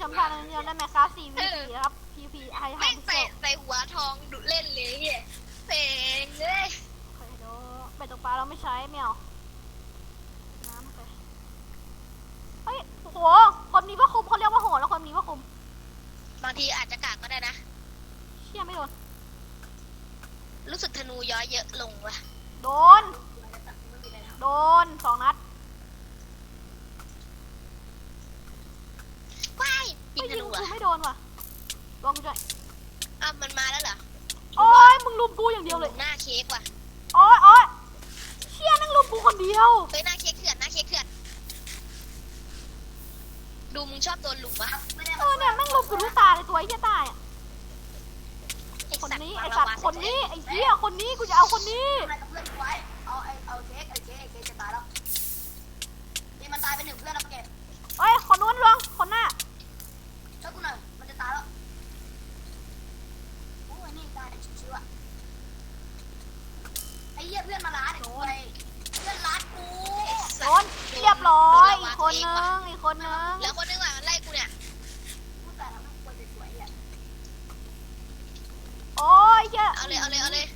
ชมทางนี้ได้ไหมครับ4 v 4ครับ PP ไฮไฮแม่งพิเศใส่ษใส่หัวทองดุเล่นเลยเฮียเพลงเลยเคยดูเป็ดตกปลาเราไม่ใช้ไม่เอาน้ำไปเฮ้ยโอ้โหคนนี้ว่าคุมเขาเรียกว่าโหดแล้วคนนี้ว่าคุม บางทีอาจจะกากก็ได้นะเชี่ยไม่โดนรู้สึกธนูย้อยเยอะลงว่ะโดน โดนสองนัด ว้ายยิ ไม่ งธ ยิง นู กู อะไม่โดนว่ะลองกูด้วยอ้าวมันมาแล้วเหรอโอ้ยมึงลุมกูอย่างเดียวเลยหน้าเค้กว่ะโอ้ยโอ้ยเชี่ยนั่งลุมกูคนเดียวเฮ้ยหน้าเค้กเถื่อนหน้าเค้กเถื่อนดูมึงชอบโดนลุมวะเออเนี่ยแม่งลุมกูทุกตาเลยตัวไอ้เหี้ยตายอะไอ้คนสัตว์นี้มาไอ้ละสัตวะว์คนนี้ไอ้เหี้ยคนนี้กูจะเอาคนนี้ ทำไมกับเพื่อนกูไว้ เอาไอ้เอาเค้กไอ้เค้กไอ้เค้กจะตายแล้วนี่มันตายไปหนึ่งเพื่อนแล้วเก็บ เอ้ยคนนู้นลองคนหน้า ช่วยกูหน่อย มันจะตายแล้วโอ้ยนี่ตายชิวๆอะ ไอ้เหี้ยเพื่อนมาล้าเด็กกูไอ้เพื่อนล้ากูโดนเรียบร้อยอีกคนนึงอีกคนนึงแล้วคนนึงอะมันไล่กูเนี่ยพูดแต่เราไม่ควรจะสวยอะโอ้ยเหี้ยเอาเลยเอาเลยเอาเลย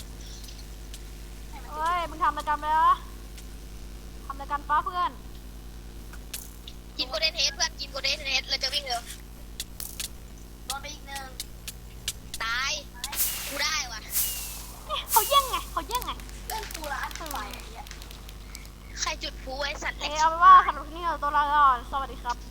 ให้มันเอ้ยมึงทำอะไรกันไปวะทำอะไรกันป้าเพื่อนกินโกลเด้นเฮดเพื่อนกินโกลเด้นเฮดเราจะวิ่งเร็ว โดนไปอีกหนึ่ง ตายกูได้ว่ะ เนี่ยเขาแย่งไงเขาแย่งไง เพื่อนกูล้าไป ไอ้เหี้ยใครจุดพลุไอ้สัตว์เล็กเอาเป็นว่าสำหรับที่นี่เราตัวลาก่อนสวัสดีครับ